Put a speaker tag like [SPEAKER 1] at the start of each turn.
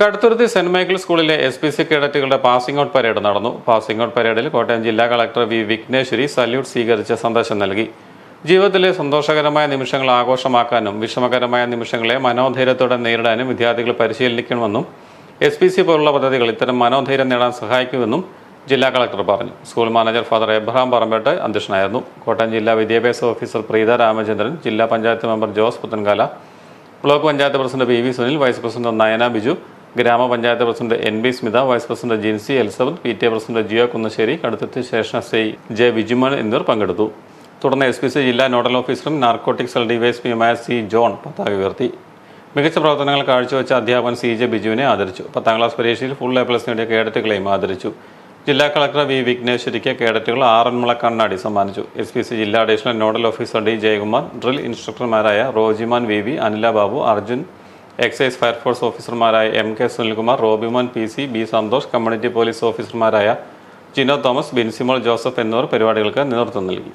[SPEAKER 1] Kaduthuruthy saint Michael സ്കൂളിലെ S P C കേഡറ്റുകളുടെ passing out parade നടന്നു. പാസിംഗ് ഔട്ട് പരേഡിൽ കോട്ടയം ജില്ലാ കളക്ടർ വി വിഘ്നേശ്വരി സല്യൂട്ട് സ്വീകരിച്ച് സന്ദേശം നൽകി. ജീവിതത്തിലെ സന്തോഷകരമായ നിമിഷങ്ങൾ ആഘോഷമാക്കാനും വിഷമകരമായ നിമിഷങ്ങളെ മനോധൈര്യത്തോടെ നേരിടാനും വിദ്യാർത്ഥികൾ പരിശീലിക്കണമെന്നും എസ് പി സി പോലുള്ള പദ്ധതികൾ ഇത്തരം മനോധൈര്യം നേടാൻ സഹായിക്കുമെന്നും ജില്ലാ കളക്ടർ പറഞ്ഞു. School manager father Abraham Parambettu അധ്യക്ഷനായിരുന്നു. കോട്ടയം ജില്ലാ വിദ്യാഭ്യാസ ഓഫീസർ പ്രീത രാമചന്ദ്രൻ ജില്ലാ panchayat member Jose Puthenkala block panchayat president P V Sunil vice president Nayana Biju ഗ്രാമപഞ്ചായത്ത് president N B Smitha vice president Jincy Elizabeth P T A president Jio Kunnassery Kaduthuruthy ശേഷം I J Vijumon എന്നിവർ പങ്കെടുത്തു. തുടർന്ന് S P C ജില്ലാ nodal ഓഫീസറും narcotic cell ഡിവൈഎസ്പിയുമായ C John പതാക ഉയർത്തി. മികച്ച പ്രവർത്തനങ്ങൾ കാഴ്ചവെച്ച അധ്യാപകൻ സി ജെ ബിജുവിനെ ആദരിച്ചു. പത്താം ക്ലാസ് പരീക്ഷയിൽ ഫുൾ എ പ്ലസ് നേടിയ കേഡറ്റുകളെയും ആദരിച്ചു. ജില്ലാ കളക്ടർ വി വിഘ്നേശ്വരിക്ക് കേഡറ്റുകൾ ആറന്മുള കണ്ണാടി സമ്മാനിച്ചു. എസ് പി സി ജില്ലാ additional nodal officer D Jayakumar drill ഇൻസ്ട്രക്ടർമാരായ Rojiman V V Anila Babu Arjun excise fire force ഓഫീസർമാരായ M K Sunilkumar Robimon P C B Santhosh community police ഓഫീസർമാരായ ജിനോ തോമസ് ബിൻസിമോൾ ജോസഫ് എന്നിവർ പരിപാടികൾക്ക് നേതൃത്വം നൽകി.